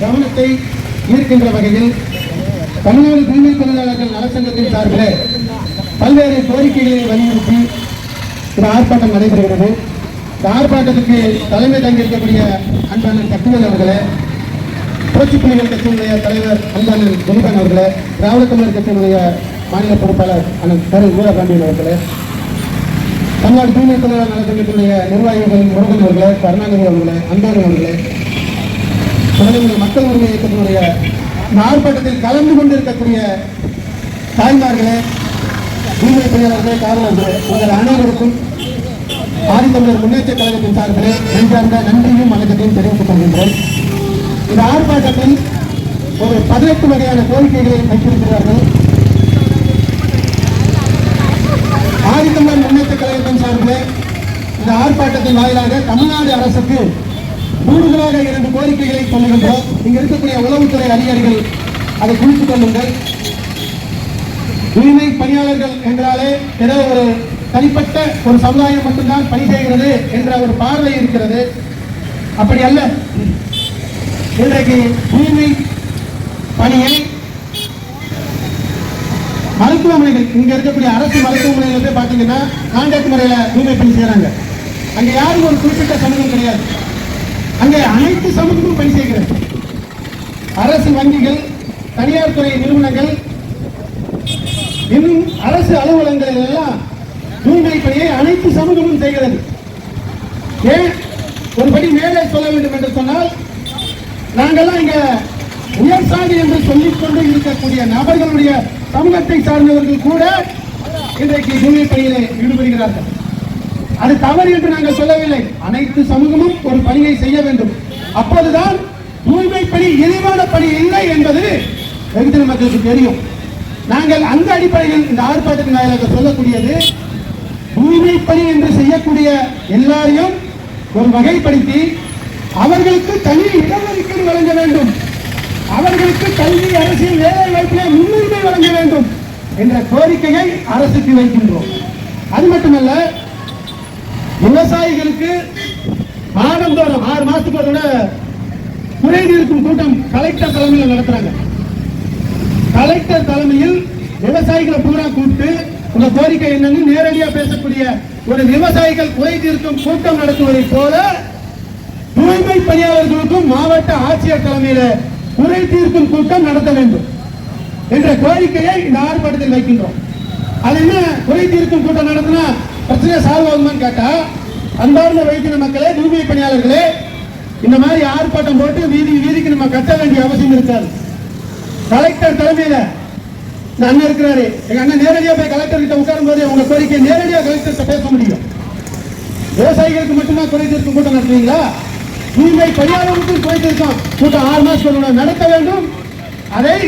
கவனத்தை ஈர்க்கின்ற வகையில் தமிழ்நாடு தூய்மை தொழிலாளர்கள் நலச்சங்கத்தின் சார்பில் பல்வேறு கோரிக்கைகளை வலியுறுத்தி இந்த ஆர்ப்பாட்டம் நடைபெறுகிறது. இந்த ஆர்ப்பாட்டத்துக்கு தலைமை தங்கியிருக்கக்கூடிய அன்பண்ணன் சக்திவேல் அவர்களே புரட்சி புலிகள் கட்சியினுடைய தலைவர் அன்பண்ணன் தினகரன் அவர்களே திராவிட தமிழர் கட்சியினுடைய மாநில பொறுப்பாளர் அண்ணன் கரு வீரபாண்டியன் அவர்களே தமிழ்நாடு தூய்மை தொழிலாளர் நலச்சங்கத்தினுடைய நிர்வாகிகள் முருகன் அவர்களே கருணாநிதி அவர்களே அன்பேரன் அவர்களே தொடர்ந்து மக்கள் உரிமை இயக்கத்தினுடைய ஆர்ப்பாட்டத்தில் கலந்து கொண்டிருக்கக்கூடிய தாய்மார்களே தூய்மை பணியாளர்களே காவலர்களே உங்கள் அனைவருக்கும் ஆதித்தமிழர் முன்னேற்ற கழகத்தின் சார்பிலே நன்றார்ந்த நன்றியும் வணக்கத்தையும் தெரிவித்துக் கொள்கின்றேன். இந்த ஆர்ப்பாட்டத்தில் ஒரு பதினெட்டு வகையான கோரிக்கைகளை வைத்திருக்கிறார்கள். ஆதித்தமிழர் முன்னேற்ற கழகத்தின் சார்பிலே இந்த ஆர்ப்பாட்டத்தின் வாயிலாக தமிழ்நாடு அரசுக்கு கூடுதலாக இரண்டு கோரிக்கைகளை சொல்லுகின்றோம். இங்க இருக்கக்கூடிய உளவுத்துறை அதிகாரிகள் அதை குறித்துக் கொள்ளுங்கள். தூய்மை பணியாளர்கள் என்றாலே ஏதோ ஒரு தனிப்பட்ட ஒரு சமுதாயம் மட்டும்தான் பணி செய்கிறது என்ற ஒரு பார்வை இருக்கிறது. அப்படி அல்ல. இன்றைக்கு தூய்மை பணியை மருத்துவமனைகள் இங்க இருக்கக்கூடிய அரசு மருத்துவமனைகள் போய் பார்த்தீங்கன்னா கான்ட்ராக்ட் முறையில தூய்மை பணி செய்யறாங்க அங்க யாரும் ஒரு குறிப்பிட்ட சமூகம் கிடையாது. அங்கே அனைத்து சமூகமும் பணி செய்கிறது. அரசு வங்கிகள் தனியார் துறை நிறுவனங்கள் இன்னும் அரசு அலுவலகங்கள் எல்லாம் தூய்மை பணியை அனைத்து சமூகமும் செய்கிறது. ஏன்? ஒரு படி மேலே சொல்ல வேண்டும் என்று சொன்னால் நாங்கள்லாம் இங்க உயர் சாதி என்று சொல்லிக்கொண்டு இருக்கக்கூடிய நபர்களுடைய சமூகத்தை சார்ந்தவர்கள் கூட இன்றைக்கு தூய்மை பணியிலே ஈடுபடுகிறார்கள். அது தவறு என்று நாங்கள் சொல்லவில்லை. அனைத்து சமூகமும் ஒரு பணியை செய்ய வேண்டும். அப்போதுதான் தூய்மை பணி இழிவான பணி இல்லை என்பது வெகுஜன மக்களுக்கு தெரியும். நாங்கள் அந்த அடிப்படையில் இந்த ஆர்ப்பாட்டத்தின் வாயிலாக சொல்லக்கூடியது தூய்மை பணி என்று செய்யக்கூடிய எல்லாரையும் ஒரு வகைப்படுத்தி அவர்களுக்கு தனி இடஒதுக்கீடு வழங்க வேண்டும். அவர்களுக்கு கல்வி அரசியல் வேலை வாய்ப்பிலே முன்னுரிமை வழங்க வேண்டும் என்ற கோரிக்கையை அரசுக்கு வைக்கின்றோம். அது மட்டுமல்ல விவசாயிகளுக்கு மாதந்தோறும் ஆறு மாசத்துக்கு ஒரு தடவை குறை தீர்க்கும் கூட்டம் கலெக்டர் தலைமையில் நடத்துறாங்க. கலெக்டர் தலைமையில் விவசாயிகளை பூரா கூப்பிட்டு உங்க கோரிக்கை என்னன்னு நேரடியாக பேசக்கூடிய ஒரு விவசாயிகள் குறை தீர்க்கும் கூட்டம் நடத்துவதை போல தூய்மை பணியாளர்களுக்கும் மாவட்ட ஆட்சியர் தலைமையில குறை தீர்க்கும் கூட்டம் நடத்த வேண்டும் என்ற கோரிக்கையை இந்த ஆர்ப்பாட்டத்தில் வைக்கின்றோம். அது என்ன? குறை தீர்க்கும் கூட்டம் நடத்தினா பிரச்சனை சால்வ் ஆகுமான்னு கேட்டா அன்பார்ந்த வைத்திய மக்களே தூய்மை பணியாளர்களே இந்த மாதிரி ஆர்ப்பாட்டம் போட்டு வீதி வீதிக்கு நம்ம கட்ட வேண்டிய அவசியம் இருக்காது. கலெக்டர் தலைமையில இந்த அண்ணன் இருக்கிறாரு. எங்க அண்ணன் நேரடியா போய் கலெக்டர் கிட்ட உட்காரும் போது உங்க கோரிக்கை நேரடியா கலெக்டர் பேச முடியும். விவசாயிகளுக்கு மட்டும்தான் குறை தீர்க்கும் கூட்டம் நடத்துவீங்களா? தூய்மை பணியாளர்களுக்கும் குறை தீர்க்கும் கூட்டம் ஆறு மாசம் நடத்த வேண்டும். அதை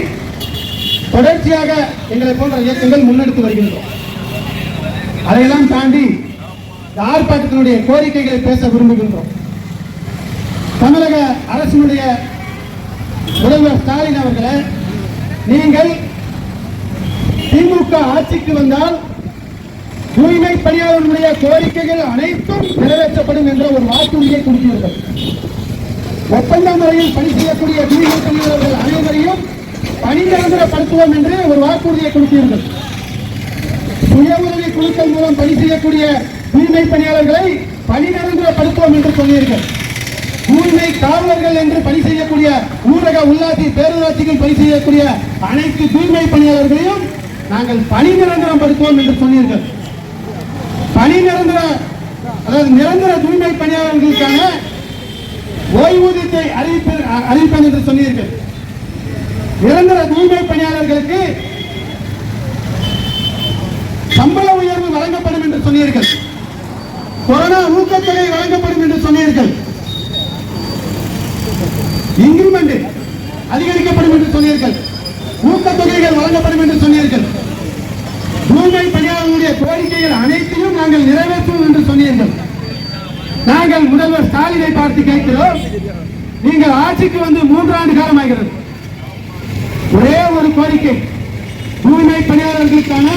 தொடர்ச்சியாக எங்களை போன்ற இயக்கங்கள் முன்னெடுத்து வருகின்றோம். அதையெல்லாம் தாண்டி ஆர்ப்பாட்டத்தினுடைய கோரிக்கைகளை பேச விரும்புகின்றோம். தமிழக அரசினுடைய முதல்வர் ஸ்டாலின் அவர்களே நீங்கள் திமுக ஆட்சிக்கு வந்தால் தூய்மை பணியாளர்களுடைய கோரிக்கைகள் அனைத்தும் நிறைவேற்றப்படும் என்ற ஒரு வாக்குறுதியை கொடுத்தீர்கள். ஒப்பந்த முறையில் பணி செய்யக்கூடிய தூய்மை பணியாளர்கள் அனைவரையும் பணி நிரந்தரப்படுத்துவோம் என்று ஒரு வாக்குறுதியை கொடுத்தீர்கள். சுய உதவி குழுக்கள் மூலம் பணி செய்யக்கூடிய தூய்மை பணியாளர்களை பணி நிரந்தரப்படுத்துவோம் என்று சொன்னீர்கள் தூய்மை காவலர்கள் என்று பணி செய்யக்கூடிய ஊரக உள்ளாட்சி பேரூராட்சிகள் பணி செய்யக்கூடிய அனைத்து தூய்மை பணியாளர்களையும் நாங்கள் பணி நிரந்தரம் படுத்துவோம் என்று சொன்னீர்கள் பணி நிரந்தர அதாவது நிரந்தர தூய்மை பணியாளர்களுக்கான ஓய்வூதியத்தை அறிவிப்பேன் அறிவிப்பேன் என்று சொன்னீர்கள் நிரந்தர தூய்மை பணியாளர்களுக்கு சம்பள உயர்வு வழங்கப்படும் என்று சொன்னீர்கள். கொரோனா ஊக்கத்தொகை வழங்கப்படும் என்று சொன்னீர்கள். இன்கிரிமெண்ட் அதிகரிக்கப்படும் என்று சொன்னீர்கள். ஊக்கத்தொகைகள் வழங்கப்படும் என்று சொன்னீர்கள். தூய்மை பணியாளர்களுடைய கோரிக்கைகள் அனைத்தையும் நாங்கள் நிறைவேற்றுவோம் என்று சொன்னீர்கள். நாங்கள் முதல்வர் ஸ்டாலினை பார்த்து கேட்கிறோம். நீங்கள் ஆட்சிக்கு வந்து மூன்றாண்டு காலம் ஆகிறது ஒரே ஒரு கோரிக்கை. தூய்மை பணியாளர்களுக்கான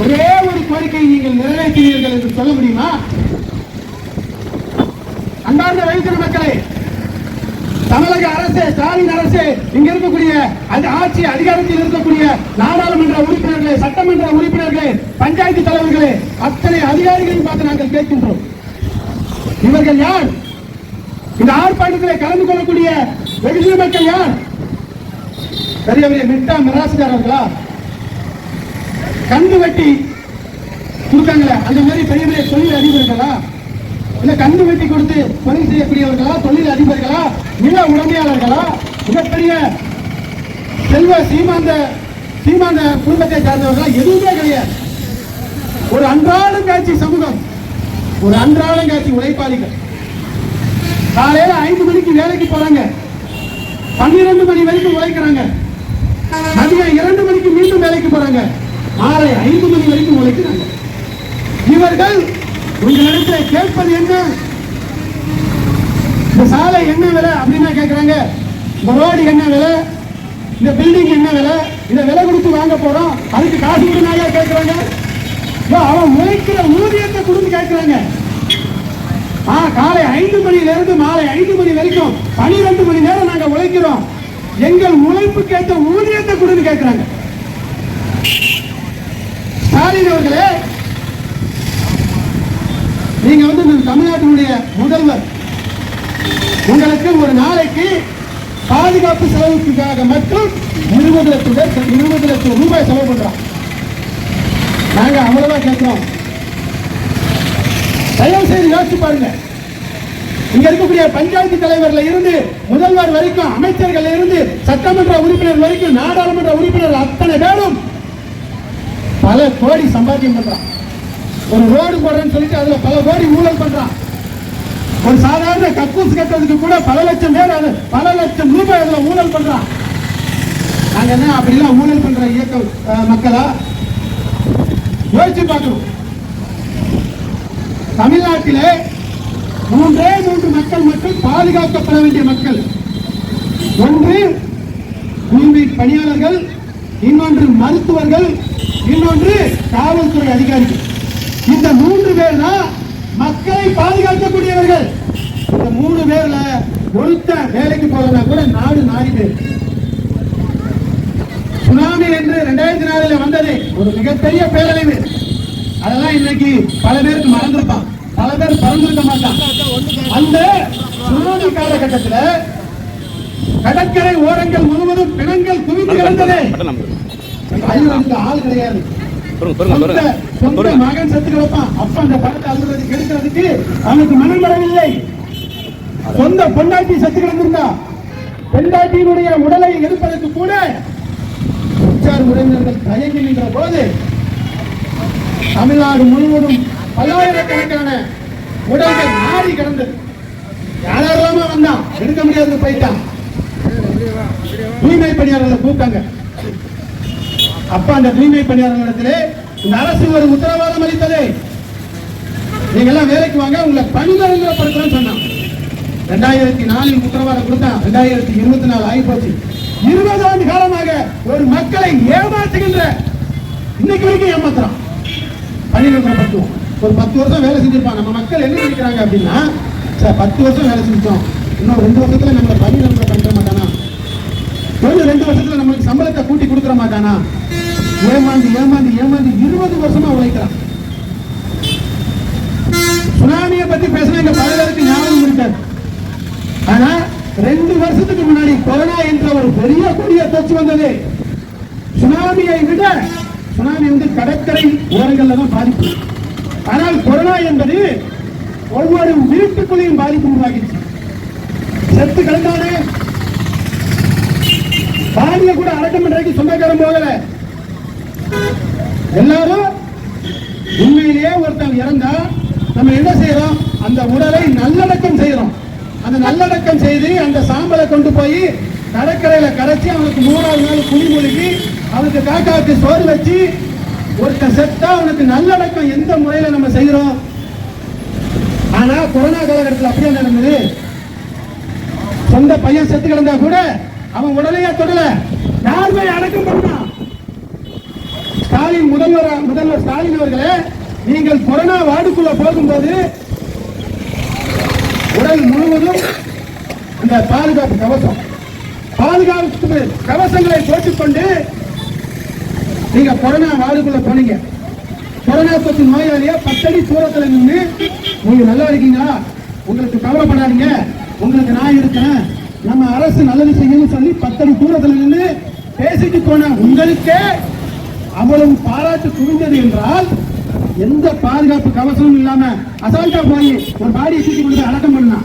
ஒரே ஒரு கோரிக்கை நீங்கள் நிறைவேற்றினீர்கள் என்று சொல்ல முடியுமா? அன்பார்ந்த வைத்திய மக்களே தமிழக அரசு ஸ்டாலின் அரசு இங்க இருக்கக்கூடிய அந்த ஆட்சி அதிகாரத்தில் இருக்கக்கூடிய நாடாளுமன்ற உறுப்பினர்களே சட்டமன்ற உறுப்பினர்களே பஞ்சாயத்து தலைவர்களே அத்தனை அதிகாரிகளையும் பார்த்து நாங்கள் கேட்கின்றோம். இவர்கள் யார்? இந்த ஆர்ப்பாட்டத்தில் கலந்து கொள்ளக்கூடிய வெகுஜன மக்கள் யார்? பெரிய பெரிய மிட்டா மிராசுதாரர்களா கண்டு வெட்டி கொடுத்தாங்களே அந்த மாதிரி பெரிய பெரிய தொழில் அதிபர்களா? இல்ல கண்டு வெட்டி கொடுத்து கொலை செய்யக்கூடியவர்களா தொழில் அதிபர்களா நில உடமையாளர்களா? மிகப்பெரிய செல்வ சீமாந்த சீமாந்த குடும்பத்தை சார்ந்தவர்களா? எதுவுமே கிடையாது. ஒரு அன்றாடம் சமூகம் ஒரு அன்றாடம் உழைப்பாளிகள். காலையில ஐந்து மணிக்கு வேலைக்கு போறாங்க. பன்னிரண்டு மணி வரைக்கும் உழைக்கிறாங்க. மதியம் இரண்டு மணிக்கு மீண்டும் வேலைக்கு போறாங்க. மாலை ஐந்து மணி வரைக்கும் உழைக்கிறாங்க இவர்கள் உங்களிடத்தில் கேட்பது என்ன? இந்த சாலை என்ன விலை அப்படின்னு கேட்கிறாங்க இந்த ரோடு என்ன விலை? இந்த பில்டிங் என்ன விலை? இதை விலை கொடுத்து வாங்க போறோம். அதுக்கு காசு கொடுனாங்க கேட்கிறாங்க அவன் உழைக்கிற ஊதியத்தை கொடுத்து கேட்கிறாங்க ஆ காலை ஐந்து மணியில இருந்து மாலை ஐந்து மணி வரைக்கும் பனிரெண்டு மணி நேரம் நாங்க உழைக்கிறோம் எங்கள் உழைப்புக்கு ஏற்ற ஊதியத்தை கொடுன்னு கேட்கிறாங்க ஸ்டாலின் அவர்களே நீங்க வந்து தமிழ்நாட்டினுடைய முதல்வர். உங்களுக்கு ஒரு நாளைக்கு பாதுகாப்பு செலவுக்காக மட்டும் இருபது லட்சம் இருபது லட்சம் ரூபாய் செலவு பண்றோம் நாங்க அவ்வளவுதான் கேட்கிறோம். தயவு செய்து யோசிச்சு பாருங்க. இங்க இருக்கக்கூடிய பஞ்சாயத்து தலைவர்ல இருந்து முதல்வர் வரைக்கும் அமைச்சர்கள் இருந்து சட்டமன்ற உறுப்பினர் வரைக்கும் நாடாளுமன்ற உறுப்பினர் அத்தனை பேரும் கோடி சம்பாத்தியம் பண்றான். ஒரு ரோடு போடுறேன்னு சொல்லிட்டு அதுல பல கோடி ஊழல் பண்றான். ஒரு சாதாரண கக்கூஸ் கட்டுறதுக்கு கூட பல லட்சம் பேர் அது பல லட்சம் ரூபாய் அதுல ஊழல் பண்றான். நாங்க என்ன அப்படிலாம் ஊழல் பண்ற இயக்க மக்களா? யோசிச்சு பார்க்கணும். தமிழ்நாட்டிலே மூன்றே மூன்று மக்கள் மட்டும் பாதுகாக்கப்பட வேண்டிய மக்கள். ஒன்று தூய்மை பணியாளர்கள் இன்னொன்று மருத்துவர்கள் இன்னொன்று காவல்துறை அதிகாரிகள். இந்த மூன்று பேர் தான் மக்களை பாதுகாக்கக்கூடியவர்கள். இந்த மூணு பேர்ல ஒருத்த வேலைக்கு போகலன்னா கூட நாடு நாடி பேர் சுனாமி என்று ரெண்டாயிரத்தி நாலுல வந்தது ஒரு மிகப்பெரிய பேரழிவு. அதெல்லாம் இன்னைக்கு பல பேருக்கு மறந்திருப்பான். பல பேர் பறந்திருக்க மாட்டான். அந்த சுனாமி காலகட்டத்தில் கடற்கரை ஓரங்கள் முழுவதும் பிணங்கள் குவிந்து கிடந்தது. அழுவதற்கு ஆள் கிடையாது. சொந்த மகன் செத்து கிடப்பான் அப்ப அந்த படத்தை அழுறதுக்கு எடுக்கிறதுக்கு அவனுக்கு மனம் வரவில்லை. சொந்த பொண்டாட்டி செத்து கிடந்திருந்தா பெண்டாட்டியினுடைய உடலை எடுப்பதற்கு கூட உற்றார் உறவினர்கள் தயங்கி நின்ற போது தமிழ்நாடு முழுவதும் பல்லாயிரக்கணக்கான உடல்கள் நாடி கிடந்தது. யாரெல்லாம வந்தான்? எடுக்க முடியாது போயிட்டான். தூய்மை பணியாளர்களை கூப்பிட்டாங்க. அப்ப அந்த தூய்மை பணியாளர்களிடத்திலே இந்த அரசு ஒரு உத்தரவாதம் அளித்தது. நீங்க எல்லாம் வேலைக்கு வாங்க உங்களை பணிநிரந்தரப்படுத்துறேன்னு சொன்னான். ரெண்டாயிரத்தி நாலில் உத்தரவாதம் கொடுத்தான் ரெண்டாயிரத்தி இருபத்தி நாலு ஆகி போச்சு இருபது ஆண்டு காலமாக ஒரு மக்களை ஏமாற்றுகின்ற இன்னைக்கு வரைக்கும் ஏமாத்துறான். பணிநிரந்தரப்படுத்துவோம் ஒரு பத்து வருஷம் வேலை செஞ்சிருப்பான். நம்ம மக்கள் என்ன நினைக்கிறாங்க அப்படின்னா சார் பத்து வருஷம் வேலை செஞ்சோம். இன்னும் ரெண்டு வருஷத்துல நம்மளை பணிநிரந்தரம் ரெண்டு வருஷத்துல நம்மளுக்கு சம்பளத்தை கூட்டி கொடுத்துட மாட்டானா ஏமாந்து ஏமாந்து ஏமாந்து இருபது வருஷமா உழைக்கிறான். சுனாமிய பத்தி பேசினா இங்க பல பேருக்கு ஞாபகம் இருக்காது. ஆனா ரெண்டு வருஷத்துக்கு முன்னாடி கொரோனா என்ற ஒரு பெரிய கொடிய தொச்சு வந்தது. சுனாமியை விட சுனாமி வந்து கடற்கரை ஓரங்கள்ல தான் பாதிப்பு. ஆனால் கொரோனா என்பது ஒவ்வொரு வீட்டுக்குள்ளேயும் பாதிப்பு உருவாகிடுச்சு. செத்து கிடந்தானே பாடிய கூட அடக்கம் பண்றதுக்கு சொந்தக்காரன் போகல. எல்லாரும் உண்மையிலேயே ஒருத்தன் இறந்தா நம்ம என்ன செய்யறோம்? அந்த உடலை நல்லடக்கம் செய்யறோம். அந்த நல்லடக்கம் செய்து அந்த சாம்பலை கொண்டு போய் கடற்கரையில கரைச்சி அவனுக்கு மூணாவது நாள் குழி முழுகி அவனுக்கு காக்காவுக்கு சோறு வச்சு ஒருத்தன் செத்தா அவனுக்கு நல்லடக்கம் எந்த முறையில நம்ம செய்யறோம்? ஆனா கொரோனா காலகட்டத்தில் அப்படியே நடந்தது. சொந்த பையன் செத்து கிடந்தா கூட அவன் உடலையே தொடல யார் போய் அடக்கம் பண்ணா ஸ்டாலின் முதல்வர் முதல்வர் ஸ்டாலின் அவர்களே நீங்கள் கொரோனா வார்டுக்குள்ள போகும்போது உடல் முழுவதும் அந்த பாதுகாப்பு கவசம். பாதுகாப்பு கவசங்களை போட்டுக்கொண்டு நீங்க கொரோனா வார்டுக்குள்ள போனீங்க. கொரோனா தொற்று நோயாளிய பத்தடி தூரத்துல நின்று நீங்க நல்லா இருக்கீங்களா? உங்களுக்கு கவலைப்படாதீங்க. உங்களுக்கு நான் இருக்கேன் நம்ம அரசு நல்லது செய்யணும்னு சொல்லி பத்தடி தூரத்தில் நின்று பேசிட்டு போன உங்களுக்கே அவ்வளவு பாராட்டு குவிந்தது என்றால் எந்த பாதுகாப்பு கவசமும் இல்லாம அசால்ட்டா போய் ஒரு பாடியை தூக்கி கொண்டு அடக்கம் பண்ணா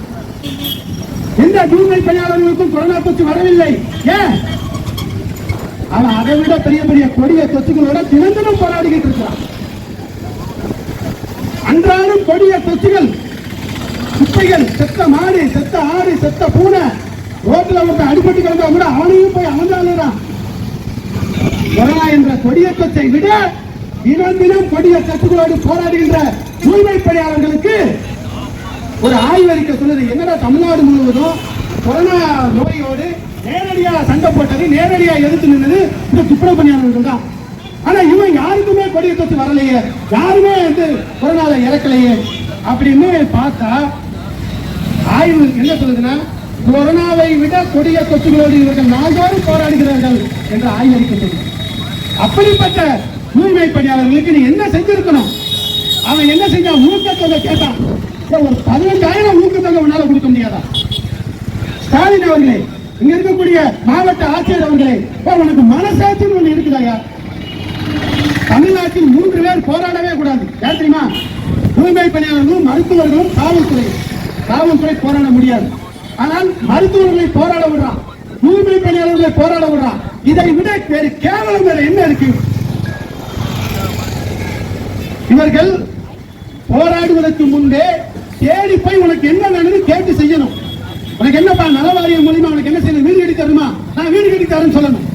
எந்த தூய்மை பணியாளர்களுக்கும் கொரோனா தொற்று வரவில்லை. ஏன்? அவன் அதை விட பெரிய பெரிய கொடிய தொற்றுகளோட தினந்தனும் போராடிக்கிட்டு இருக்கிறான். அன்றாடம் கொடிய தொற்றுகள் குப்பைகள் செத்த மாடு செத்த ஆடு செத்த பூனை ரோட்ல ஒருத்தன் அடிபட்டு கிடந்தா கூட அவனையும் போய் அவன்தான் கொரோனா என்ற கொடிய விட தினம் தினம் கொடிய சத்துக்களோடு போராடுகின்ற தூய்மை பணியாளர்களுக்கு ஒரு ஆய்வறிக்கை சொல்லுது. என்னடா தமிழ்நாடு முழுவதும் கொரோனா நோயோடு நேரடியா சண்டை போட்டது நேரடியா எதிர்த்து நின்னது இந்த துப்புரவு பணியாளர்கள் தான். ஆனா இவன் யாருக்குமே கொடிய தொத்து வரலையே. யாருமே வந்து கொரோனால இறக்கலையே அப்படின்னு பார்த்தா ஆய்வு என்ன சொல்லுதுன்னா கொரோனாவை விட கொடிய தொற்றுகளோடு இவர்கள் நாள்தோறும் போராடுகிறார்கள் என்று ஆய்வறிக்கின்றது அப்படிப்பட்ட தூய்மை பணியாளர்களுக்கு நீ என்ன செஞ்சிருக்கணும்? அவன் என்ன செஞ்சா ஊக்கத்தொகை கேட்டான் ஒரு பதினஞ்சாயிரம் ஊக்கத்தொகை உன்னால கொடுக்க முடியாதா? ஸ்டாலின் அவர்களே இங்க இருக்கக்கூடிய மாவட்ட ஆட்சியர் அவர்களே உனக்கு மனசாட்சின்னு ஒண்ணு இருக்குதாயா தமிழ்நாட்டில் மூன்று பேர் போராடவே கூடாது. யார் தெரியுமா? தூய்மை பணியாளர்களும் மருத்துவர்களும் காவல்துறை. காவல்துறை போராட முடியாது. ஆனால் மருத்துவர்களை போராட விடுறான் தூய்மை பணியாளர்களை போராட விடுறான் இதை விட வேறு கேவலம் வேற என்ன இருக்கு? இவர்கள் போராடுவதற்கு முன்பே தேடி போய் உனக்கு என்ன வேணும்னு கேட்டு செய்யணும். உனக்கு என்னப்பா நலவாரியம் மூலியமா உனக்கு என்ன செய்யணும்? வீடு கட்டி தரணுமா நான் வீடு கட்டி தரேன்னு சொல்லணும்.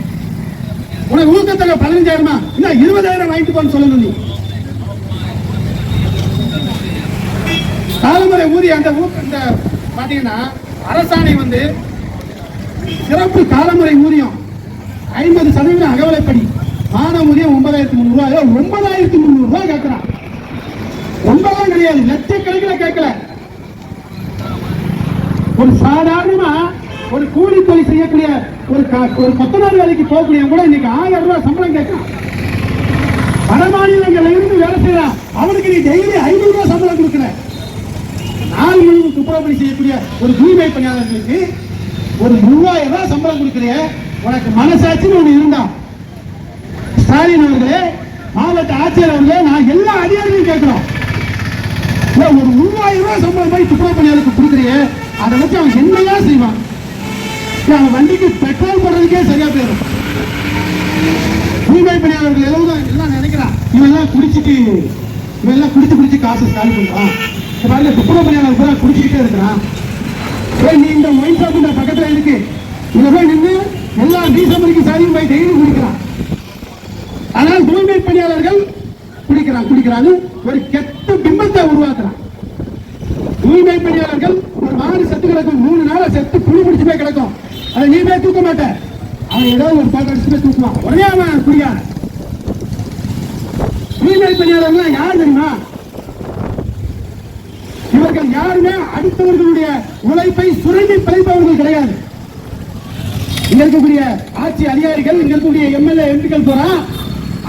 உனக்கு ஊக்கத்தொகை பதினஞ்சாயிரமா? இன்னும் இருபதாயிரம் வாங்கிட்டு போன்னு சொல்லணும் நீ. காலமுறை ஊதிய அந்த ஊக்க பாத்தீங்கன்னா அரசாணை வந்து சிறப்பு காலமுறை ஊதியம் ஐம்பது சதவீதம் அகவலைப்படி மாத ஊதியம் ஒன்பதாயிரத்தி முந்நூறு ரூபாய். ஒன்பதாயிரத்தி முந்நூறு ரூபாய் கேட்கிறான். ஒன்பதாம் கிடையாது. லட்சக்கணக்கில் கேட்கல. ஒரு சாதாரணமா ஒரு கூலி தொழில் செய்யக்கூடிய ஒரு க- ஒரு கொத்தனார் வேலைக்கு போகக்கூடிய கூட இன்னைக்கு ஆயிரம் ரூபாய் சம்பளம் கேட்கலாம் வட மாநிலங்கள்ல இருந்து வேலை செய்யறான். அவனுக்கு நீ டெய்லி ஐநூறு ரூபாய் சம்பளம் கொடுக்கல நாள் முழுவதும் துப்புரவு செய்யக்கூடிய ஒரு தூய்மை பணியாளர்களுக்கு ஒரு மூவாயிரம் ரூபாய் சம்பளம் கொடுக்கிறிய உனக்கு மனசாட்சின்னு ஒன்று இருந்தா. ஸ்டாலின் அவர்களே மாவட்ட ஆட்சியர் அவர்களே நான் எல்லா அதிகாரிகளையும் கேட்கிறோம். ஒரு மூவாயிரம் ரூபாய் சம்பளம் போய் துப்புரவு பணியாளருக்கு கொடுக்குறியே அதை வச்சு அவன் என்னதான் செய்வான்? அவன் வண்டிக்கு பெட்ரோல் போடுறதுக்கே சரியா போயிடும். தூய்மை பணியாளர்கள் எல்லாம் எல்லாம் நினைக்கிறான் இவன் எல்லாம் குடிச்சிட்டு இவன் எல்லாம் குடிச்சு குடிச்சு காசு ஸ்டாலின் பண்ணுறான் பாருங்க சுப்பிரமணியன் பணியாளர் பூரா குடிச்சுக்கிட்டே இருக்கிறான். ஏய், நீ இந்த ஒயின் ஷாப் இந்த பக்கத்துல இருக்கு. இங்க போய் நின்று எல்லா டீசம்பருக்கு சாரியும் போய் டெய்லி குடிக்கிறான். ஆனால் தூய்மை பணியாளர்கள் குடிக்கிறான் குடிக்கிறான்னு ஒரு கெட்ட பிம்பத்தை உருவாக்குறான். தூய்மை பணியாளர்கள் ஒரு மாடு செத்து கிடக்கும் மூணு நாளா செத்து புளி பிடிச்சு போய் கிடக்கும். அதை நீ போய் தூக்க மாட்ட. அவன் ஏதாவது ஒரு பாட்டு அடிச்சு போய் தூக்குவான். உடனே அவன் குடிக்கான தூய்மை பணியாளர்கள் யார் தெரியுமா? இவர்கள் யாருமே அடுத்தவர்களுடைய உழைப்பை சுரண்டி பிழைப்பவர்கள் கிடையாது. இங்க இருக்கக்கூடிய ஆட்சி அதிகாரிகள் இங்க இருக்கக்கூடிய எம்எல்ஏ எம்பிக்கள் போறா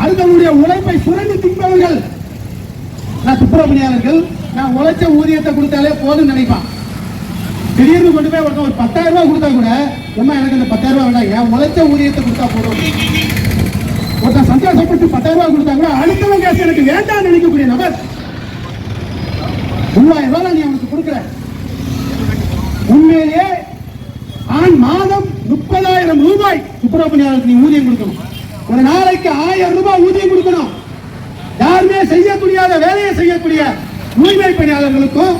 அடுத்தவங்களுடைய உழைப்பை சுரண்டி தின்பவர்கள். நான் துப்புரவு நான் உழைச்ச ஊதியத்தை கொடுத்தாலே போதும்னு நினைப்பான். திடீர்னு கொண்டு போய் ஒருத்தன் ஒரு பத்தாயிரம் ரூபாய் கொடுத்தா கூட அம்மா எனக்கு இந்த பத்தாயிரம் ரூபாய் வேண்டாம். என் உழைச்ச ஊதியத்தை கொடுத்தா போதும். ஒருத்தன் சந்தோஷப்பட்டு பத்தாயிரம் ரூபாய் கொடுத்தா கூட எனக்கு வேண்டாம் நினைக்கக்கூடிய நபர் மூவாயிரம் ரூபாய் நீ அவனுக்கு கொடுக்குற உண்மையிலேயே ஆண் மாதம் முப்பதாயிரம் ரூபாய் துப்புரவு பணியாளருக்கு நீ ஊதியம் கொடுக்கணும். ஒரு நாளைக்கு ஆயிரம் ரூபாய் ஊதியம் கொடுக்கணும். யாருமே செய்யக்கூடிய வேலையை செய்யக்கூடிய தூய்மை பணியாளர்களுக்கும்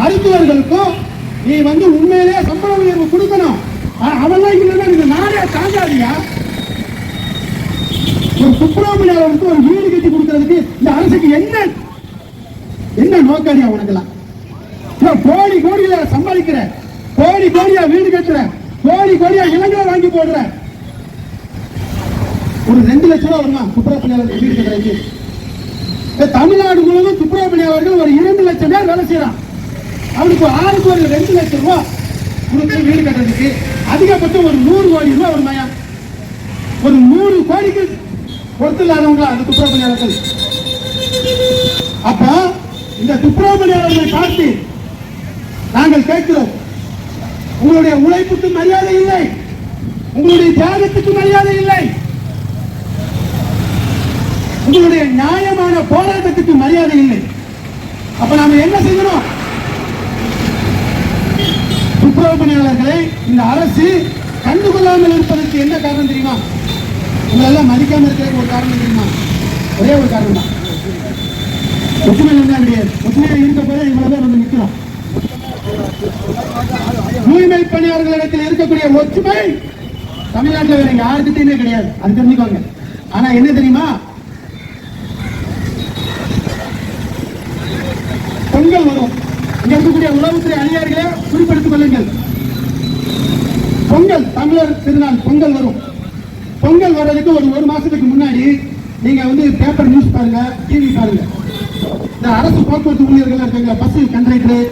மருத்துவர்களுக்கும் நீ வந்து உண்மையிலேயே சம்பள உயர்வு கொடுக்கணும். அவெல்லாம் அவன்லாம் இல்லைன்னா நீங்க நாடே தாங்காதியா ஒரு துப்புரவு பணியாளருக்கு ஒரு வீடு கட்டி கொடுக்கறதுக்கு இந்த அரசுக்கு என்ன என்ன நோக்கடியா உனக்கெல்லாம் கோடி கோடியில சம்பாதிக்கிற கோடி கோடியா வீடு கட்டுற கோடி கோடியா இலங்கை வாங்கி போடுற ஒரு ரெண்டு லட்சம் ரூபா வருமா? துப்புரவு வீடு கட்டுறதுக்கு. தமிழ்நாடு முழுவதும் துப்புரவு பணியாளர்கள் ஒரு இரண்டு லட்சம் பேர் வேலை செய்யறான். அவனுக்கு ஆளுக்கு ஒரு ரெண்டு லட்சம் ரூபா கொடுத்து வீடு கட்டுறதுக்கு அதிகபட்சம் ஒரு நூறு கோடி ரூபாய் ஒரு மயம் ஒரு நூறு கோடிக்கு பொறுத்து இல்லாதவங்களா அந்த துப்புரவு அப்போ இந்த துப்புரவு காட்டி பார்த்து நாங்கள் கேட்கிறோம் உங்களுடைய உழைப்புக்கு மரியாதை இல்லை உங்களுடைய தியாகத்துக்கு மரியாதை இல்லை உங்களுடைய நியாயமான போராட்டத்துக்கு மரியாதை இல்லை. அப்ப நாம என்ன செய்யணும்? துப்புரவு பணியாளர்களை இந்த அரசு கண்டுகொள்ளாமல் இருப்பதற்கு என்ன காரணம் தெரியுமா? உங்களெல்லாம் மதிக்காம இருக்கிறதுக்கு ஒரு காரணம் தெரியுமா? ஒரே ஒரு காரணம் தான் ஒற்றுமை இருந்தா கிடையாது. ஒற்றுமையா இருக்க போது இவ்வளவு பேர் வந்து நிற்கிறோம் தூய்மை பணியாளர்களிடத்தில் இருக்கக்கூடிய ஒற்றுமை தமிழ்நாட்டில் வேற யாருக்கிட்டே கிடையாது. அது தெரிஞ்சுக்கோங்க. ஆனா என்ன தெரியுமா? பொங்கல் வரும். இங்க இருக்கக்கூடிய உளவுத்துறை அதிகாரிகளை குறிப்பிடுத்திக் கொள்ளுங்கள். பொங்கல் தமிழர் திருநாள் பொங்கல் வரும். பொங்கல் வர்றதுக்கு ஒரு ஒரு மாசத்துக்கு முன்னாடி நீங்க வந்து பேப்பர் நியூஸ் பாருங்க டிவி பாருங்க. அரசு போக்குவரத்து ஊழியர்கள் இருக்காங்க. பஸ் கண்டக்டர்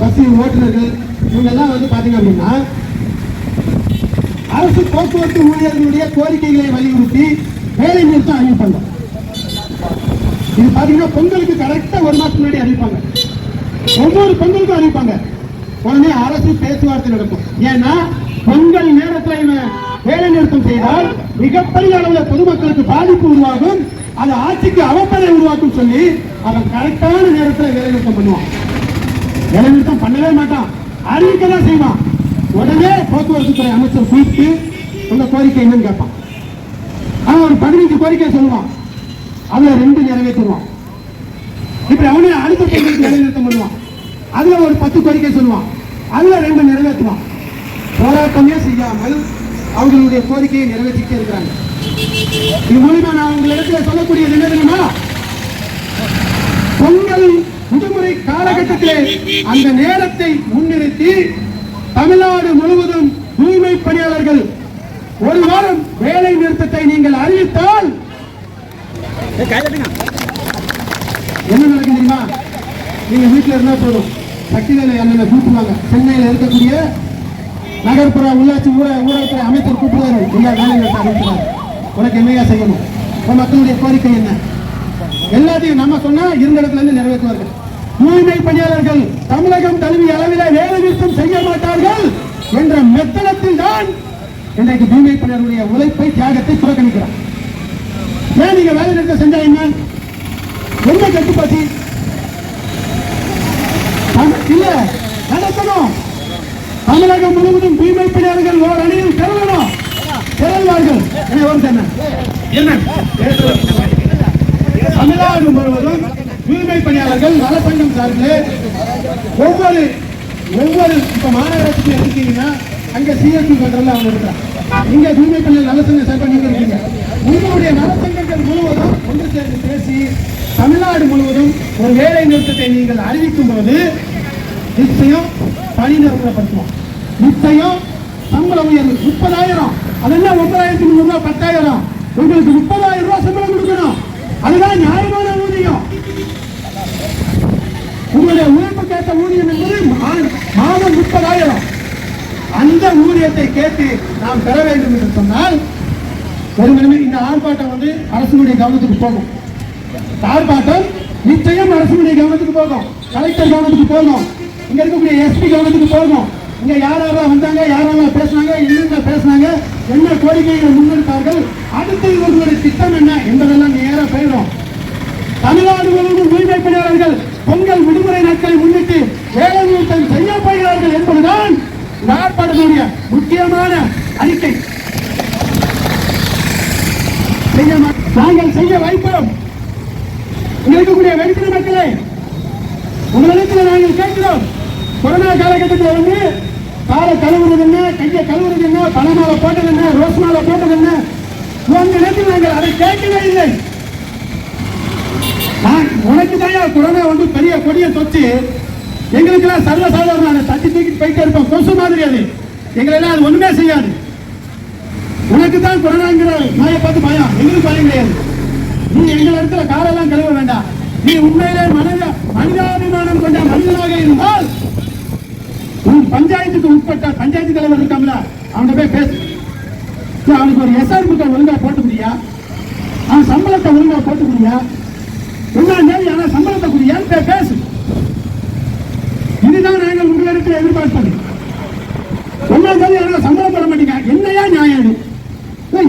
பஸ் ஓட்டுநர்கள் இவங்க எல்லாம் வந்து பாத்தீங்க அப்படின்னா அரசு போக்குவரத்து ஊழியர்களுடைய கோரிக்கைகளை வலியுறுத்தி வேலை நிறுத்தம் அறிவிப்பாங்க. இது பாத்தீங்கன்னா பொங்கலுக்கு கரெக்டா ஒரு மாசம் முன்னாடி அறிவிப்பாங்க. ஒவ்வொரு பொங்கலுக்கும் அறிவிப்பாங்க. உடனே அரசு பேச்சுவார்த்தை நடக்கும். ஏன்னா பொங்கல் நேரத்தில் இவன் வேலை நிறுத்தம் செய்தால் மிகப்பெரிய அளவில் பொதுமக்களுக்கு பாதிப்பு உருவாகும். அது ஆட்சிக்கு அவப்பதை உருவாக்கும் சொல்லி அவன் கரெக்டான நேரத்தில் வேலைநிறுத்தம் பண்ணுவான். வேலைநிறுத்தம் பண்ணவே மாட்டான். அறிவிக்க தான் செய்வான். உடனே போக்குவரத்து துறை அமைச்சர் கூப்பிட்டு உங்க கோரிக்கை என்னன்னு கேட்பான். அவன் ஒரு பதினஞ்சு கோரிக்கை சொல்லுவான். அதுல ரெண்டு நிறைவேற்றுவான். இப்படி அவனே அடுத்த பொங்கலுக்கு வேலைநிறுத்தம் பண்ணுவான். அதுல ஒரு பத்து கோரிக்கை சொல்லுவான். அதுல ரெண்டு நிறைவேற்றுவான். போராட்டமே செய்யாமல் அவங்களுடைய கோரிக்கையை நிறைவேற்றிட்டே இருக்கிறாங்க. இது மூலியமா நான் உங்களிடத்துல சொல்ல என்ன தெரியுமா பொங்கல் விடுமுறை காலகட்டத்திலே அந்த நேரத்தை முன்னிறுத்தி தமிழ்நாடு முழுவதும் தூய்மை பணியாளர்கள் ஒரு வாரம் வேலை நிறுத்தத்தை நீங்கள் அறிவித்தால் என்ன நடக்கும் தெரியுமா? நீங்க வீட்டுல இருந்தா போதும். சக்திவேலை அண்ணனை கூப்பிடுவாங்க. சென்னையில இருக்கக்கூடிய நகர்ப்புற உள்ளாட்சி ஊர ஊரகத்துறை அமைச்சர் கூப்பிடுவாரு. இல்ல வேலை நிறுத்த அறிவிக்கிறார். உனக்கு என்னையா செய்யணும்? மக்களுடைய கோரிக்கை என்ன? எல்லாத்தையும் நம்ம சொன்னா இருந்த இடத்துல இருந்து நிறைவேற்றுவார்கள். தூய்மை பணியாளர்கள் தமிழகம் தழுவிய அளவில வேலை நிறுத்தம் செய்ய மாட்டார்கள் என்ற மெத்தனத்தில் தான் இன்றைக்கு தூய்மை பணியாளருடைய உழைப்பை தியாகத்தை புறக்கணிக்கிறார். ஏன் நீங்க வேலை நிறுத்தம் செஞ்சா என்ன? என்ன கட்டுப்பாட்டி இல்ல நடத்தணும் தமிழகம் முழுவதும் தூய்மை பணியாளர்கள் ஓர் அணியில் திரளணும். திரள்வார்கள். என்ன? என்ன? தமிழ்நாடு முழுவதும் தூய்மை பணியாளர்கள் நலசங்கம் சார்பில் ஒவ்வொரு ஒவ்வொரு இப்ப மாநகராட்சிக்கு எடுத்தீங்கன்னா அங்க சிஎஸ்பி பண்றதுல அவங்க இருக்கிறாங்க. இங்க தூய்மை பணியாளர் நலசங்க சார்பா நீங்க இருக்கீங்க. உங்களுடைய நலசங்கங்கள் முழுவதும் ஒன்று சேர்ந்து பேசி தமிழ்நாடு முழுவதும் ஒரு வேலை நிறுத்தத்தை நீங்கள் அறிவிக்கும் போது நிச்சயம் பணி நிரந்தரப்படுத்துவோம். நிச்சயம் சம்பள உயர்வு முப்பதாயிரம். அது என்ன ஒன்பதாயிரத்தி முந்நூறுவா பத்தாயிரம்? உங்களுக்கு முப்பதாயிரம் ரூபாய் சம்பளம் கொடுக்கணும். அதுதான் நியாயமான ஊதியம். உங்களுடைய உழைப்புக்கேற்ற ஊதியம் என்பது மாதம் முப்பதாயிரம். அந்த ஊதியத்தை கேட்டு நாம் பெற வேண்டும் என்று சொன்னால் ஒருங்கிணைந்து இந்த ஆர்ப்பாட்டம் வந்து அரசுடைய கவனத்துக்கு போகும். ஆர்ப்பாட்டம் நிச்சயம் அரசுடைய கவனத்துக்கு போகும். கலெக்டர் கவனத்துக்கு போகும். இங்க இருக்கக்கூடிய எஸ்பி கவனத்துக்கு போகும். இங்க யார் யாரெல்லாம் வந்தாங்க யாரெல்லாம் பேசினாங்க என்னென்ன பேசினாங்க என்ன கோரிக்கைகளை முன்னெடுத்தார்கள் அடுத்து இவர்களுடைய திட்டம் என்ன என்பதெல்லாம் நேரா போயிடும் தமிழ்நாடு முழுவதும் தூய்மை பொங்கல் விடுமுறை நாட்களை முன்னிட்டு வேலை நிறுத்தம் செய்யப்படுகிறார்கள் என்பதுதான் இந்த முக்கியமான அறிக்கை. செய்ய மா- நாங்கள் செய்ய வைப்போம். இருக்கக்கூடிய வெடிக்கிற மக்களே உங்களிடத்தில் நாங்கள் கேட்கிறோம். கொரோனா காலகட்டத்தில் வந்து காலை கழுவுறது என்ன கையை கழுவுறது என்ன பணமாலை போட்டது என்ன ரோஸ் மாலை போட்டது என்ன? உங்க நாங்கள் அதை கேட்கவே இல்லை. நான் உனக்கு தான் கொரோனா வந்து பெரிய கொடிய தொச்சு எங்களுக்கெல்லாம் சர்வசாதாரண தட்டி தூக்கி போயிட்டே இருப்போம் கொசு மாதிரி அது. எங்களெல்லாம் அது ஒண்ணுமே செய்யாது. உனக்கு தான் கொரோனாங்கிற மாய பார்த்து பயம். எங்களுக்கு பயம் கிடையாது. நீ எங்கள் இடத்துல காரெல்லாம் கழுவ வேண்டாம். நீ உண்மையிலே மனித மனிதாபிமானம் கொண்ட மனிதனாக இருந்தால் உன் பஞ்சாயத்துக்கு உட்பட்ட பஞ்சாயத்து தலைவர் இருக்காங்களா அவன்கிட்ட போய் பேசு. அவனுக்கு ஒரு எஸ்ஆர் எஸ்ஆர்பி ஒழுங்கா போட்டு முடியா அவன் சம்பளத்தை ஒழுங்கா போட்டு முடியா ஒன்னாம் தேதி ஆனா சம்பளத்தை குடியான்னு போய் பேசு. இதுதான் நாங்கள் உங்களிடத்தில் எதிர்பார்ப்பது ஒன்னாம் தேதி ஆனா சம்பளம் போட மாட்டீங்க. என்னையா நியாயம்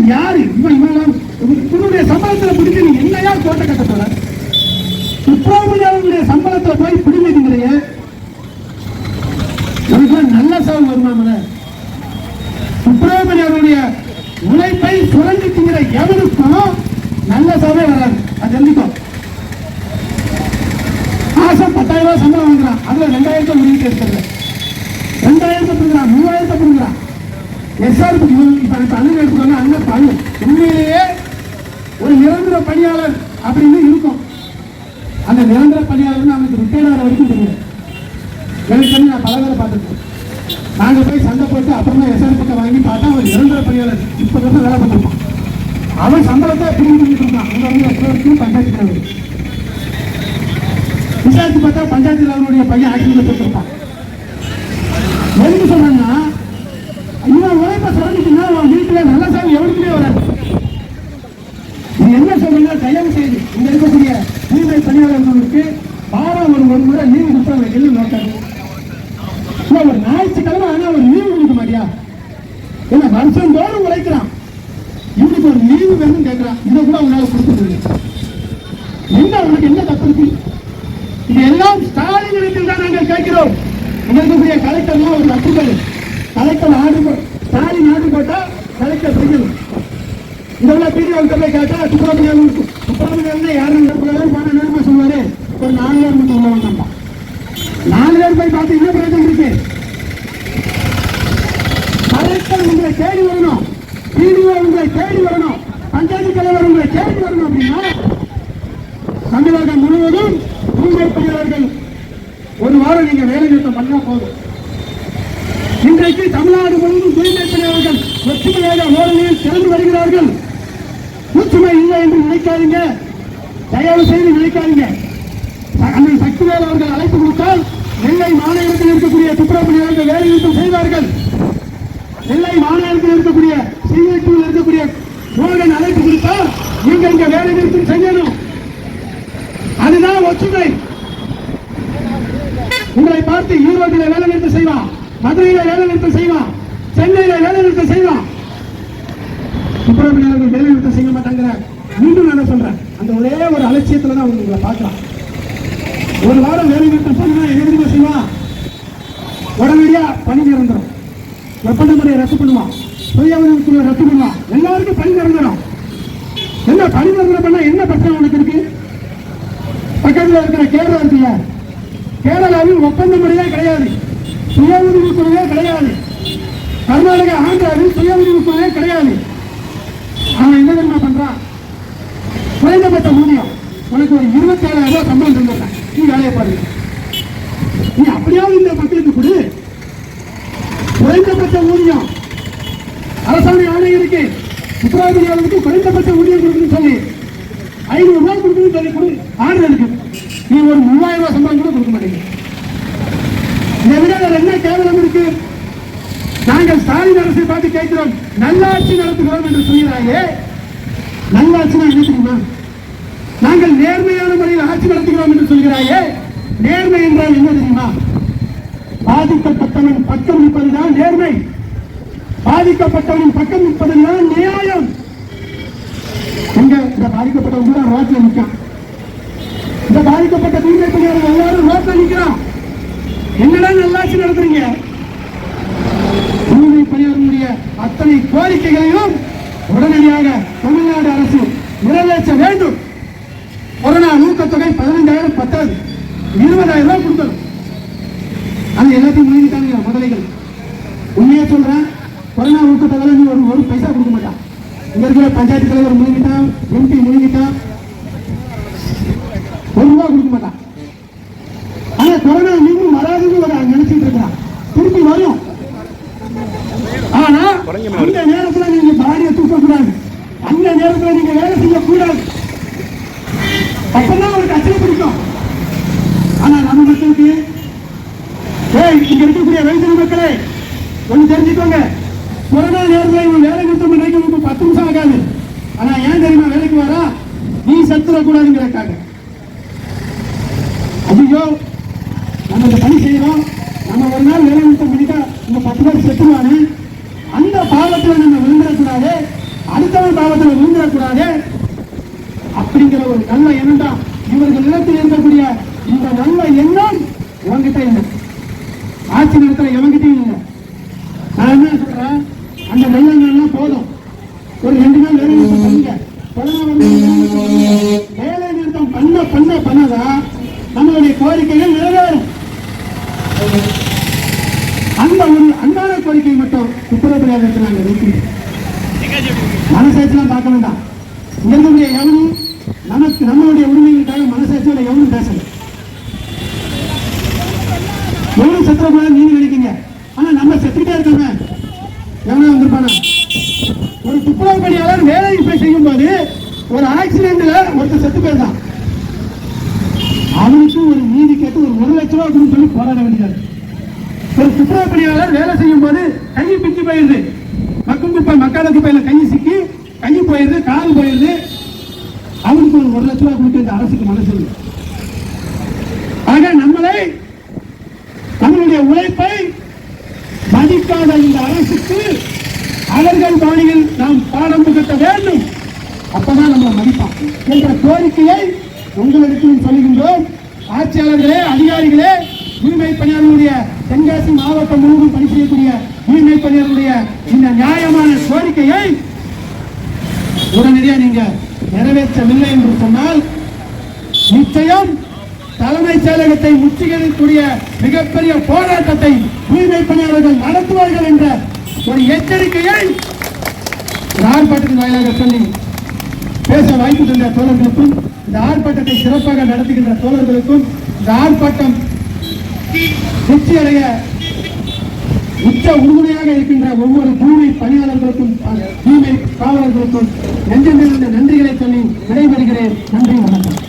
யாரு? இவன் இவன் உன்னுடைய சம்பளத்துல பிடிச்சு நீ என்னையா கோட்டை கட்ட இப்போதைய சம்பளத்தை போய் பிடிக்கிறீங்க உனக்கு நல்ல சவம் வருமாமல சுப்பிரமணியனுடைய உழைப்பை சுரண்டி திங்கிற எவருக்கும் நல்ல சாவே வராது. அது எழுதிக்கோ பத்தாயிரம் ரூபாய் சம்பளம் வாங்குறான். அதுல ரெண்டாயிரத்தை உரிமை இருக்கிறது ரெண்டாயிரத்தை கொடுக்குறான் மூவாயிரத்தை கொடுக்குறான் எஸ்ஆர்பி இப்ப இப்போ அண்ணன் எடுத்துக்கோங்க அண்ணன் பணி உண்மையிலேயே ஒரு நிரந்தர பணியாளர் அப்படின்னு இருக்கும். அந்த நிரந்தர பணியாளர்னு அவனுக்கு ரிட்டையர் ஆகிற வரைக்கும் தெரியும். எனக்கு நான் பல பேரை பார்த்துருக்கேன். நாங்கள் போய் சண்டை போட்டு அப்புறமா எஸ்ஆர் பக்கம் வாங்கி பார்த்தா அவன் நிரந்தர பணியாளர். இப்போ தான் வேலை பண்ணிருப்பான் அவன் சம்பளத்தை பிரிவு பண்ணிட்டு இருக்கான் அங்க வந்து எத்தனை வரைக்கும் பஞ்சாயத்து தலைவர் விசாரிச்சு பார்த்தா பஞ்சாயத்து தலைவருடைய பையன் ஆட்சியில் போட்டிருப்பான். எதுக்கு சொன்னா இவன் உழைப்ப சொல்லிட்டுனா அவன் வீட்டுல நல்ல சாமி எவருக்குமே வராது. இது என்ன சொல்றீங்க தயவு செய்து இங்க இருக்கக்கூடிய தூய்மை பணியாளர்களுக்கு வாரம் ஒரு ஒரு முறை லீவு கொடுத்தா வெளியில் நோட்டாங்க ஒரு ஞாயிற்றுக்கிழமை ஆனா ஒரு லீவு கொடுக்க மாட்டியா? இல்ல வருஷம் தோறும் உழைக்கிறான். இவனுக்கு ஒரு லீவு வேணும்னு கேட்கிறான் இதை கூட உங்களால கொடுக்க முடியும் என்ன உனக்கு என்ன தப்பு இருக்கு? எல்லாம் ஸ்டாலின் இடத்தில் தான் நாங்கள் கேட்கிறோம். உங்களுக்குரிய இருக்கக்கூடிய கலெக்டர்லாம் ஒரு தப்புகள் கலெக்டர் ஆர்டர் ஸ்டாலின் ஆர்டர் போட்டா கலெக்டர் செய்யணும் இதெல்லாம் பிடிஓ போய் கேட்டா சுப்பிரமணியம் சுப்பிரமணியம் யாரும் போன நேரமா சொல்லுவாரு ஒரு நாலு பேர் மட்டும் உள்ள வந்தாம்பா நாலு பேர் போய் பார்த்து என்ன பிரச்சனை இருக்கு? கலெக்டர் உங்களை தேடி வரணும். பிடிஓ உங்களை தேடி வரணும். பஞ்சாயத்து தலைவர் உங்களை தேடி வரணும் அப்படின்னா தமிழகம் முழுவதும் தூய்மை ஒரு வாரம் நீங்க வேலை நிறுத்தம் பண்ணா போதும். இன்றைக்கு தமிழ்நாடு முழுவதும் தூய்மை பணியாளர்கள் ஒற்றுமையாக ஓரணியில் திறந்து வருகிறார்கள். ஒற்றுமை இல்லை என்று நினைக்காதீங்க. தயவு செய்து நினைக்காதீங்க. அண்ணன் சக்திவேல் அவர்கள் அழைப்பு கொடுத்தால் நெல்லை மாநிலத்தில் இருக்கக்கூடிய துப்புரப்பணியாளர்கள் வேலை நிறுத்தம் செய்வார்கள். நெல்லை மாநிலத்தில் இருக்கக்கூடிய சிஐடியில் இருக்கக்கூடிய மோகன் அழைப்பு கொடுத்தால் நீங்க இங்க வேலை நிறுத்தம் செய்யணும். அதுதான் ஒற்றுமை. உங்களை பார்த்து ஈரோட்டில் வேலை நிறுத்தம் செய்வான் மதுரையில வேலை நிறுத்தம் செய்வான் சென்னையில வேலை நிறுத்தம் செய்வான் சுப்பிரமணியர்கள் வேலை நிறுத்தம் செய்ய மாட்டாங்கிற மீண்டும் நான் சொல்றேன். அந்த ஒரே ஒரு அலட்சியத்துல தான் அவங்க உங்களை பார்க்கலாம் ஒரு வாரம் வேலை நிறுத்தம் பண்ணா என்ன செய்வான் உடனடியா பணி நிரந்தரம். ஒப்பந்த முறையை ரத்து பண்ணுவான் சுய உதவிக்குழு ரத்து பண்ணுவான் எல்லாருக்கும் பணி நிரந்தரம். என்ன பணி நிரந்தரம் பண்ணா என்ன பக்கத்துல இருக்கிற கேரளா இருக்குல்ல? கேரளாவில் ஒப்பந்த முறையே கிடையாது. சுய உதவி குழுவே கிடையாது. கர்நாடக ஆந்திராவில் சுய உதவி குழுவே கிடையாது. அவன் என்ன தெரியுமா பண்றான் குறைந்தபட்ச ஊதியம். உனக்கு ஒரு இருபத்தி ஏழாயிரம் ரூபாய் சம்பளம் தந்துடுறேன் நீ வேலையை பாருங்க நீ அப்படியாவது இந்த மக்களுக்கு கொடு. குறைந்தபட்ச ஊதியம். அரசாணை ஆணை இருக்கு. உத்தரவாதிகளுக்கு குறைந்தபட்ச ஊதியம் கொடுக்குன்னு சொல்லி. ஐநூறு ரூபாய் கொடுக்குன்னு சொல்லி கொடு. ஆர்டர் இருக்குது நீ ஒரு மூவாயிரம் ரூபாய் சம்பளம் கூட கொடுக்க மாட்டீங்க. இதை விட வேற என்ன கேவலம் இருக்கு? நாங்கள் ஸ்டாலின் அரசை பார்த்து கேட்கிறோம் நல்லாட்சி நடத்துகிறோம் என்று சொல்கிறாயே நல்லாட்சினா என்ன தெரியுமா? நாங்கள் நேர்மையான முறையில் ஆட்சி நடத்துகிறோம் என்று சொல்கிறாயே நேர்மை என்றால் என்ன தெரியுமா? பாதிக்கப்பட்டவன் பக்கம் நிற்பதுதான் நேர்மை. பாதிக்கப்பட்டவனின் பக்கம் நிற்பதுதான் நியாயம். எங்க இந்த பாதிக்கப்பட்டவன் கூட ரோட்ல நிற்கான் இந்த பாதிக்கப்பட்ட தூய்மை எல்லாரும் ரோட்ல நிற்கிறான் என்னடா நல்லாட்சி நடத்துறீங்க? தூய்மை பணியாளர்களுடைய அத்தனை கோரிக்கைகளையும் உடனடியாக தமிழ்நாடு அரசு நிறைவேற்ற வேண்டும். கொரோனா ஊக்கத்தொகை பதினைந்தாயிரம் பத்தாது. இருபதாயிரம் ரூபாய் கொடுக்கணும். அது எல்லாத்தையும் முழுங்கிட்டாங்க முதலைகள். உண்மையா சொல்றேன் கொரோனா ஊக்கத்தொகை நீ ஒரு ஒரு பைசா கொடுக்க மாட்டான். இங்க இருக்கிற பஞ்சாயத்து தலைவர் முழுங்கிட்டான் எம்பி முழுங்கிட்டான் ரூபா கொடுக்க மாட்டான் ஆனா கொரோனா மீண்டும் வராதுன்னு ஒரு நினைச்சிட்டு இருக்கிறான் திருப்பி வரும். ஆனா அந்த நேரத்துல நீங்க பாடியை தூக்க கூடாது அந்த நேரத்துல நீங்க வேலை செய்ய கூடாது அப்பதான் ஒரு கட்சியை பிடிக்கும். ஆனா நம்ம மக்களுக்கு ஏய் இங்க இருக்கக்கூடிய வயசு மக்களே ஒண்ணு தெரிஞ்சுக்கோங்க. கொரோனா நேரத்தில் இவன் வேலை நிறுத்தம் நினைக்க பத்து நிமிஷம் ஆகாது. ஆனா ஏன் தெரியுமா வேலைக்கு வரா? நீ சத்துற கூடாதுங்கிறக்காக ஐயோ நம்ம இந்த பணி செய்யறோம். நம்ம ஒரு நாள் வேலை நிறுத்தம் பண்ணிட்டா இந்த பத்து பேர் செத்துவானே அந்த பாவத்தில் நம்ம விழுந்துடக்கூடாது. அடுத்தவன் பாவத்தில் விழுந்துடக்கூடாது. அப்படிங்கிற ஒரு நல்ல எண்ணம் தான் இவர்கள் நிலத்தில் இருக்கக்கூடிய இந்த நல்ல எண்ணம் உங்ககிட்ட இல்லை. ஆட்சி நடத்துற எவங்கிட்டையும் இல்லை. நான் என்ன சொல்றேன்? அந்த நல்ல எண்ணம் போதும். ஒரு ரெண்டு நாள் வேலை நிறுத்தம் பண்ணுங்க. வேலை நிறுத்தம் பண்ண பண்ண பண்ணதான் நம்மளுடைய கோரிக்கைகள் நிறைவேறும். அந்த ஒரு அன்றாட கோரிக்கை மட்டும் உத்தரப்பிரதேசத்தில் நாங்கள் வைக்கிறோம் மனசாட்சிலாம் பார்க்க வேண்டாம். இங்க எவனும் நமக்கு நம்மளுடைய உரிமைகளுக்காக மனசாட்சியோட எவனும் பேசல. எவனும் செத்துறக்கூடாது நீங்க நினைக்கீங்க. ஆனா நம்ம செத்துக்கிட்டே இருக்கோமே. எவனா வந்திருப்பானா? ஒரு துப்புரவு பணியாளர் வேலை போய் செய்யும் போது ஒரு ஆக்சிடென்ட்ல ஒருத்தர் செத்து போயிருந்தான் அவனுக்கு ஒரு நீதி கேட்டு ஒரு ஒரு லட்ச ரூபா சொல்லி போராட வேண்டியது ஒரு துப்புரவு பணியாளர் வேலை செய்யும் போது கை பிச்சு போயிருது மக்கும் குப்பை மக்காத குப்பையில கை சிக்கி கை போயிருது கால் போயிருது அவனுக்கு ஒரு ஒரு லட்ச ரூபா கொடுக்க அரசுக்கு மனசு இல்லை. ஆக நம்மளை நம்மளுடைய உழைப்பை மதிக்காத இந்த அரசுக்கு அவர்கள் பாணியில் நாம் பாடம் புகட்ட வேண்டும். அப்பதான் நம்மளை மதிப்பான் என்ற கோரிக்கையை உங்களிடத்தில் சொல்லுகின்றோம். ஆட்சியாளர்களே அதிகாரிகளே தூய்மை பணியாளர்களுடைய தென்காசி மாவட்டம் முழுவதும் பணி செய்யக்கூடிய தூய்மை பணியாளர்களுடைய இந்த நியாயமான கோரிக்கையை உடனடியாக நீங்க நிறைவேற்றவில்லை என்று சொன்னால் நிச்சயம் தலைமைச் செயலகத்தை முற்றுகையிடக்கூடிய மிகப்பெரிய போராட்டத்தை தூய்மை பணியாளர்கள் நடத்துவார்கள் என்ற ஒரு எச்சரிக்கையை இந்த ஆர்ப்பாட்டத்தின் வாயிலாக சொல்லி பேச வாய்ப்பு தந்த தோழர்களுக்கும் இந்த ஆர்ப்பாட்டத்தை சிறப்பாக நடத்துகின்ற தோழர்களுக்கும் இந்த ஆர்ப்பாட்டம் வெற்றியடைய உச்ச உறுதுணையாக இருக்கின்ற ஒவ்வொரு பூமி பணியாளர்களுக்கும் பூமி காவலர்களுக்கும் நெஞ்சமிருந்த நன்றிகளை சொல்லி விடைபெறுகிறேன் நன்றி வணக்கம்.